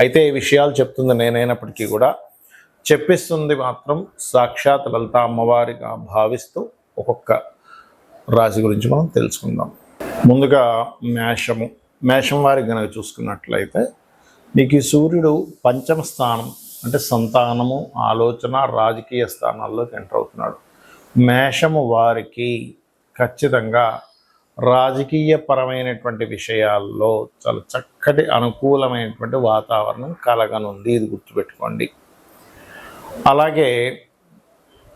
అయితే ఈ విషయాలు చెప్తుంది నేనైనప్పటికీ కూడా. చెప్పిస్తుంది మాత్రం సాక్షాత్ లలిత అమ్మవారిగా భావిస్తూ ఒక్కొక్క రాశి గురించి మనం తెలుసుకుందాం. ముందుగా మేషము. మేషం వారికి కనుక చూసుకున్నట్లయితే మీకు ఈ సూర్యుడు పంచమ స్థానం అంటే సంతానము ఆలోచన రాజకీయ స్థానాల్లోకి ఎంటర్ అవుతున్నాడు. మేషము వారికి ఖచ్చితంగా రాజకీయపరమైనటువంటి విషయాల్లో చాలా చక్కటి అనుకూలమైనటువంటి వాతావరణం కలగనుంది. ఇది గుర్తుపెట్టుకోండి. అలాగే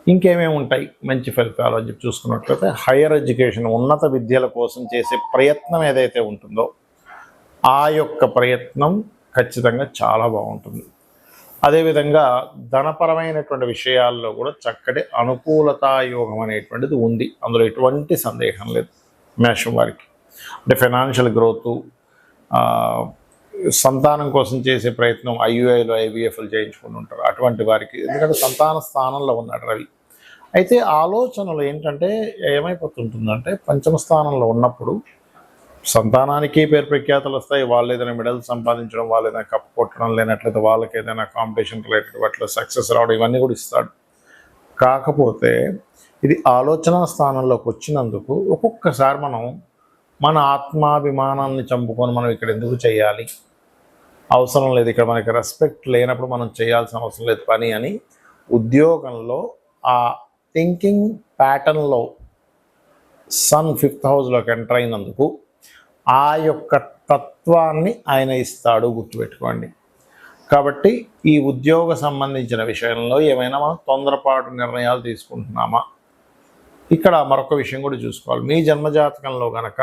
ఇంకేమేమి ఉంటాయి? మంచి ఫలితాలు అని చెప్పి చూసుకున్నట్లయితే హైయర్ ఎడ్యుకేషన్ ఉన్నత విద్యల కోసం చేసే ప్రయత్నం ఏదైతే ఉంటుందో ఆ యొక్క ప్రయత్నం ఖచ్చితంగా చాలా బాగుంటుంది. అదేవిధంగా ధనపరమైనటువంటి విషయాల్లో కూడా చక్కటి అనుకూలతాయోగం అనేటువంటిది ఉంది. అందులో ఎటువంటి సందేహం లేదు. మేషం వారికి. అంటే ఫైనాన్షియల్ గ్రోత్ సంతానం కోసం చేసే ప్రయత్నం ఐయుఐలో ఐవీఎఫ్లు చేయించుకుని ఉంటారు. అటువంటి వారికి ఎందుకంటే సంతాన స్థానంలో ఉన్నాడు రవి. అయితే ఆలోచనలు ఏంటంటే ఏమైపోతుంటుందంటే పంచమ స్థానంలో ఉన్నప్పుడు సంతానానికి పేరు ప్రఖ్యాతలు వస్తాయి. వాళ్ళు ఏదైనా మెడల్ సంపాదించడం వాళ్ళు ఏదైనా కప్పు కొట్టడం లేనట్లయితే వాళ్ళకి ఏదైనా కాంపిటీషన్ రిలేటెడ్ వాటిలో సక్సెస్ రావడం ఇవన్నీ కూడా ఇస్తాడు. కాకపోతే ఇది ఆలోచన స్థానంలోకి వచ్చినందుకు ఒక్కొక్కసారి మనం మన ఆత్మాభిమానాన్ని చంపుకొని మనం ఇక్కడ ఎందుకు చేయాలి? అవసరం లేదు. ఇక్కడ మనకి రెస్పెక్ట్ లేనప్పుడు మనం చేయాల్సిన అవసరం లేదు. పని అని ఉద్యోగంలో ఆ థింకింగ్ ప్యాటర్న్లో సన్ ఫిఫ్త్ హౌస్లోకి ఎంటర్ అయినందుకు ఆ యొక్క తత్వాన్ని ఆయన ఇస్తాడు. గుర్తుపెట్టుకోండి. కాబట్టి ఈ ఉద్యోగ సంబంధించిన విషయంలో ఏమైనా మనం తొందరపాటు నిర్ణయాలు తీసుకుంటున్నామా? ఇక్కడ మరొక విషయం కూడా చూసుకోవాలి. మీ జన్మజాతకంలో కనుక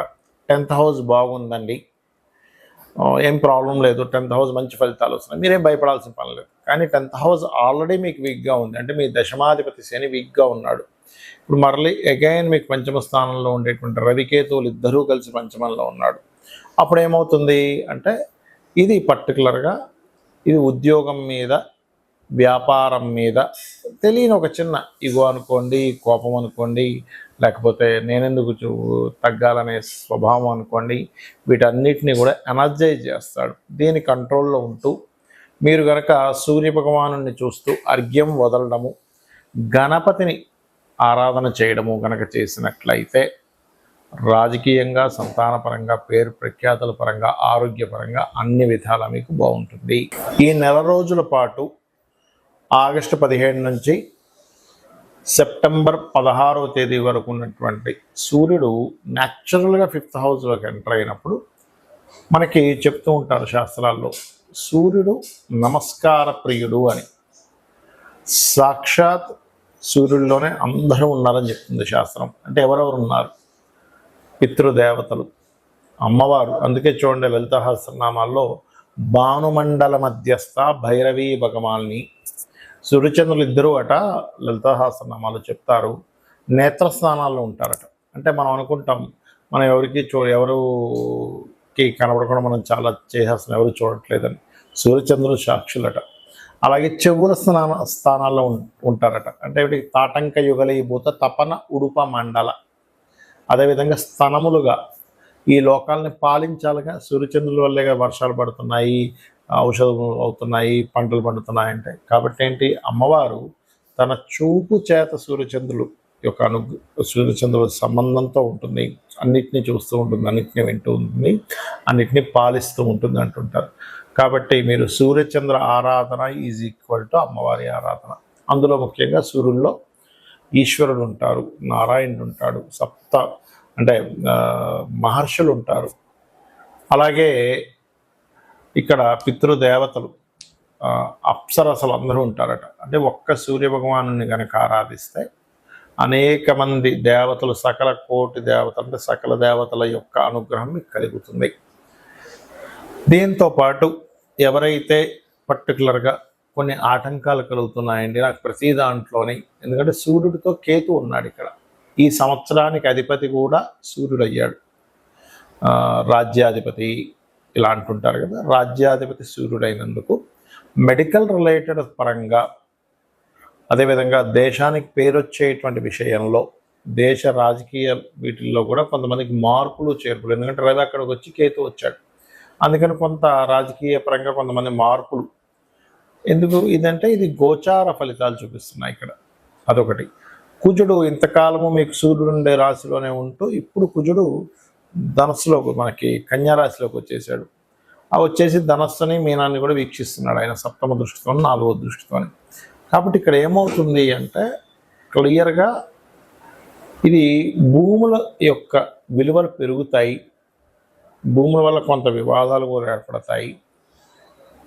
టెన్త్ హౌస్ బాగుందండి. ఏం ప్రాబ్లం లేదు. టెన్త్ హౌస్ మంచి ఫలితాలు వస్తున్నాయి. మీరేం భయపడాల్సిన పని లేదు. కానీ టెన్త్ హౌస్ ఆల్రెడీ మీకు వీక్గా ఉంది. అంటే మీ దశమాధిపతి శని వీక్గా ఉన్నాడు. ఇప్పుడు మరలి అగైన్ మీకు పంచమ స్థానంలో ఉండేటువంటి రవికేతువులు ఇద్దరూ కలిసి పంచమంలో ఉన్నాడు. అప్పుడు ఏమవుతుంది అంటే ఇది పర్టికులర్గా ఇది ఉద్యోగం మీద వ్యాపారం మీద తెలియని ఒక చిన్న ఇగో అనుకోండి కోపం అనుకోండి లేకపోతే నేనెందుకు చూ- తగ్గాలనే స్వభావం అనుకోండి వీటన్నిటిని కూడా ఎనర్జైజ్ చేస్తాడు. దీని కంట్రోల్లో ఉంటూ మీరు గనక సూర్య భగవాను చూస్తూ అర్ఘ్యం వదలడము గణపతిని ఆరాధన చేయడము గనక చేసినట్లయితే రాజకీయంగా సంతానపరంగా పేరు ప్రఖ్యాతుల పరంగా ఆరోగ్యపరంగా అన్ని విధాల మీకు బాగుంటుంది. ఈ నెల రోజుల పాటు ఆగస్టు పదిహేడు నుంచి సెప్టెంబర్ పదహారవ తేదీ వరకు ఉన్నటువంటి సూర్యుడు న్యాచురల్గా ఫిఫ్త్ హౌస్లోకి ఎంటర్ అయినప్పుడు మనకి చెప్తూ ఉంటారు శాస్త్రాల్లో సూర్యుడు నమస్కార ప్రియుడు అని. సాక్షాత్ సూర్యుడిలోనే అందరూ ఉన్నారని చెప్తుంది శాస్త్రం. అంటే ఎవరెవరు ఉన్నారు? పితృదేవతలు అమ్మవారు. అందుకే చూడండి లలిత సహస్రనామాల్లో భానుమండల మధ్యస్థ భైరవీ భగవాన్ని సూర్యచంద్రులు ఇద్దరు అట లలితాహాసనామాలు చెప్తారు. చెప్తారు నేత్రస్థానాల్లో ఉంటారట. అంటే మనం అనుకుంటాం మనం ఎవరికి చూ ఎవరుకి కనబడకుండా మనం చాలా చేసేస్తున్నాం ఎవరు చూడట్లేదని. సూర్యచంద్రులు సాక్షులట. అలాగే చెవుల స్థాన స్థానాల్లో ఉం- ఉంటారట. అంటే వీటికి తాటంక యుగలీభూత తపన ఉడుప మండల. అదేవిధంగా స్థనములుగా ఈ లోకాలని పాలించాలిగా సూర్యచంద్రుల వల్లేగా వర్షాలు పడుతున్నాయి. ఔషధం అవుతున్నాయి పంటలు పండుతున్నాయి అంటే కాబట్టి ఏంటి అమ్మవారు తన చూపు చేత సూర్యచంద్రులు యొక్క అను సూర్యచంద్రుల సంబంధంతో ఉంటుంది. అన్నిటినీ చూస్తూ ఉంటుంది అన్నిటినీ వింటూ ఉంటుంది అన్నిటినీ పాలిస్తూ ఉంటుంది అంటుంటారు. కాబట్టి మీరు సూర్యచంద్ర ఆరాధన ఈజ్ ఈక్వల్ టు అమ్మవారి ఆరాధన. అందులో ముఖ్యంగా సూర్యుల్లో ఈశ్వరుడు ఉంటారు నారాయణుడు ఉంటాడు సప్త అంటే మహర్షులు ఉంటారు. అలాగే ఇక్కడ పితృదేవతలు అప్సరసలు అందరూ ఉంటారట. అంటే ఒక్క సూర్యభగవాను కనుక ఆరాధిస్తే అనేక మంది దేవతలు సకల కోటి దేవతలు అంటే సకల దేవతల యొక్క అనుగ్రహం మీకు కలుగుతుంది. దీంతో పాటు ఎవరైతే పర్టికులర్గా కొన్ని ఆటంకాలు కలుగుతున్నాయండి నాకు ప్రతి దాంట్లోని ఎందుకంటే సూర్యుడితో కేతు ఉన్నాడు ఇక్కడ. ఈ సంవత్సరానికి అధిపతి కూడా సూర్యుడు అయ్యాడు రాజ్యాధిపతి ఇలా అంటుంటారు కదా రాజ్యాధిపతి సూర్యుడైనందుకు మెడికల్ రిలేటెడ్ పరంగా అదేవిధంగా దేశానికి పేరొచ్చేటువంటి విషయంలో దేశ రాజకీయ వీటిల్లో కూడా కొంతమందికి మార్పులు చేర్పులు ఎందుకంటే రవి అక్కడికి వచ్చి కేతు వచ్చాడు. అందుకని కొంత రాజకీయ పరంగా కొంతమంది మార్పులు. ఎందుకు? ఇదంటే ఇది గోచార ఫలితాలు చూపిస్తున్నాయి ఇక్కడ. అదొకటి. కుజుడు ఇంతకాలము మీకు సూర్యుడు ఉండే రాశిలోనే ఉంటూ ఇప్పుడు కుజుడు ధనస్సులో మనకి కన్యారాశిలోకి వచ్చేసాడు. ఆ వచ్చేసి ధనస్సుని మీనాన్ని కూడా వీక్షిస్తున్నాడు ఆయన సప్తమ దృష్టితో నాలుగో దృష్టితో. కాబట్టి ఇక్కడ ఏమవుతుంది అంటే క్లియర్గా ఇది భూముల యొక్క విలువలు పెరుగుతాయి. భూముల వల్ల కొంత వివాదాలు కూడా ఏర్పడతాయి.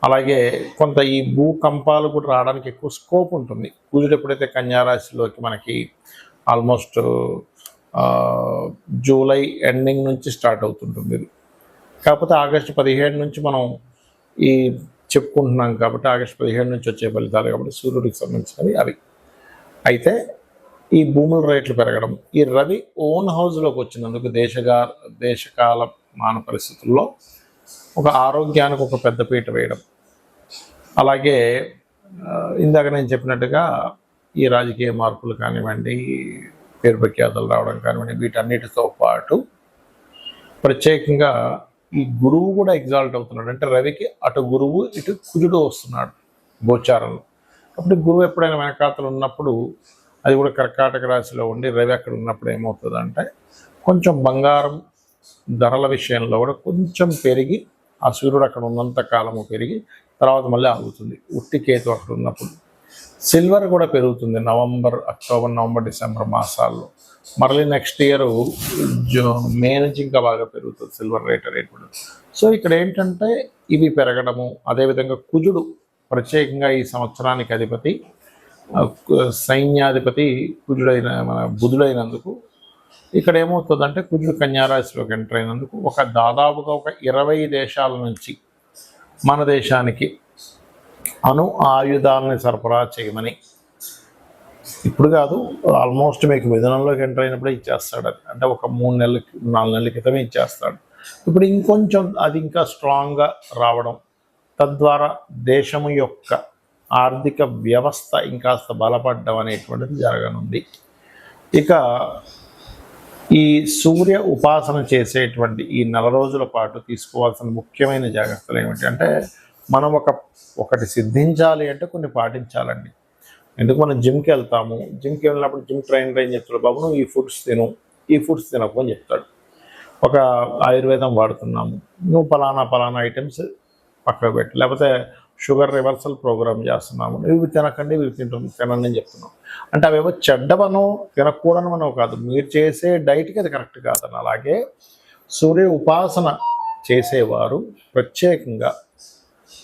అలాగే కొంత ఈ భూకంపాలు కూడా రావడానికి ఎక్కువ స్కోప్ ఉంటుంది. కుజుడు ఎప్పుడైతే కన్యారాశిలోకి మనకి ఆల్మోస్ట్ జూలై ఎండింగ్ నుంచి స్టార్ట్ అవుతుంటుంది ఇది. కాకపోతే ఆగస్టు పదిహేడు నుంచి మనం ఈ చెప్పుకుంటున్నాం కాబట్టి ఆగస్టు పదిహేడు నుంచి వచ్చే ఫలితాలు కాబట్టి సూర్యుడికి సంబంధించినవి అవి. అయితే ఈ భూముల రేట్లు పెరగడం ఈ రవి ఓన్ హౌస్లోకి వచ్చినందుకు దేశగా దేశకాల మాన పరిస్థితుల్లో ఒక ఆరోగ్యానికి ఒక పెద్దపీట వేయడం. అలాగే ఇందాక నేను చెప్పినట్టుగా ఈ రాజకీయ మార్పులు కానివ్వండి పేరు ప్రఖ్యాతలు రావడం కానివ్వండి వీటన్నిటితో పాటు ప్రత్యేకంగా ఈ గురువు కూడా ఎగ్జాల్ట్ అవుతున్నాడు. అంటే రవికి అటు గురువు ఇటు కుజుడు వస్తున్నాడు గోచారంలో. అప్పుడు గురువు ఎప్పుడైనా వెనకాతలు ఉన్నప్పుడు అది కూడా కర్కాటక రాశిలో ఉండి రవి అక్కడ ఉన్నప్పుడు ఏమవుతుందంటే కొంచెం బంగారం ధరల విషయంలో కూడా కొంచెం పెరిగి ఆ సూర్యుడు అక్కడ ఉన్నంత కాలము పెరిగి తర్వాత మళ్ళీ ఆగుతుంది. ఉట్టి కేతు అక్కడ ఉన్నప్పుడు. సిల్వర్ కూడా పెరుగుతుంది నవంబర్ అక్టోబర్ నవంబర్ డిసెంబర్ మాసాల్లో. మళ్ళీ నెక్స్ట్ ఇయర్ జో మే నుంచి ఇంకా బాగా పెరుగుతుంది సిల్వర్ రేట్ రేట్ కూడా. సో ఇక్కడ ఏంటంటే ఇవి పెరగడము అదేవిధంగా కుజుడు ప్రత్యేకంగా ఈ సంవత్సరానికి అధిపతి సైన్యాధిపతి కుజుడైన మన బుధుడైనందుకు. ఇక్కడ ఏమవుతుందంటే కుజుడు కన్యారాశిలోకి ఎంటర్ అయినందుకు ఒక దాదాపుగా ఒక ఇరవై దేశాల నుంచి మన దేశానికి అణు ఆయుధాలని సరఫరా చేయమని. ఇప్పుడు కాదు ఆల్మోస్ట్ మీకు విధానంలోకి ఎంటర్ అయినప్పుడే ఇచ్చేస్తాడు అంటే ఒక మూడు నెలల నాలుగు నెలల క్రితమే ఇచ్చేస్తాడు. ఇప్పుడు ఇంకొంచెం అది ఇంకా స్ట్రాంగ్గా రావడం తద్వారా దేశము యొక్క ఆర్థిక వ్యవస్థ ఇంకాస్త బలపడడం అనేటువంటిది జరగనుంది. ఇక ఈ సూర్య ఉపాసన చేసేటువంటి ఈ నెల రోజుల పాటు తీసుకోవాల్సిన ముఖ్యమైన జాగ్రత్తలు ఏమిటి అంటే మనం ఒక ఒకటి సిద్ధించాలి అంటే కొన్ని పాటించాలండి. ఎందుకు మనం జిమ్కి వెళ్తాము? జిమ్కి వెళ్ళినప్పుడు జిమ్ ట్రైనర్ ఏం చెప్తాడు? బాబు నువ్వు ఈ ఫుడ్స్ తిను. ఈ ఫుడ్స్ తినకు అని చెప్తాడు. ఒక ఆయుర్వేదం వాడుతున్నాము. నువ్వు పలానా పలానా ఐటమ్స్ పక్కకు పెట్టి. లేకపోతే షుగర్ రివర్సల్ ప్రోగ్రామ్ చేస్తున్నాము. ఇవి తినకండి ఇవి తింటుంది తినండి అని చెప్తున్నాం. అంటే అవేవో చెడ్డవనో మనం కాదు. మీరు చేసే డైట్కి అది కరెక్ట్ కాదని అలాగే సూర్య ఉపాసన చేసేవారు ప్రత్యేకంగా.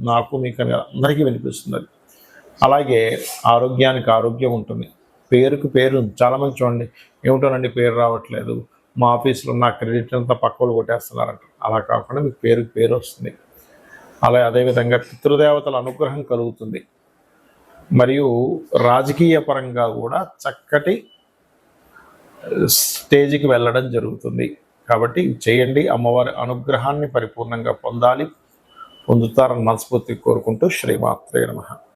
నాకు మీకు అందరికీ వినిపిస్తుంది అలాగే ఆరోగ్యానికి ఆరోగ్యం ఉంటుంది. పేరుకు పేరు చాలామంది చూడండి ఏమిటోనండి పేరు రావట్లేదు. మా ఆఫీస్లో నా క్రెడిట్ అంతా పక్కలు కొట్టేస్తున్నారంట. అలా కాకుండా మీకు పేరుకు పేరు వస్తుంది. అలా అదేవిధంగా పితృదేవతల అనుగ్రహం కలుగుతుంది. మరియు రాజకీయ పరంగా కూడా చక్కటి స్టేజ్కి వెళ్ళడం జరుగుతుంది. కాబట్టి చేయండి అమ్మవారి అనుగ్రహాన్ని పరిపూర్ణంగా పొందాలి. పొందుతారని మనస్ఫూర్తి కోరుకుంటూ శ్రీమాత్రే నమ.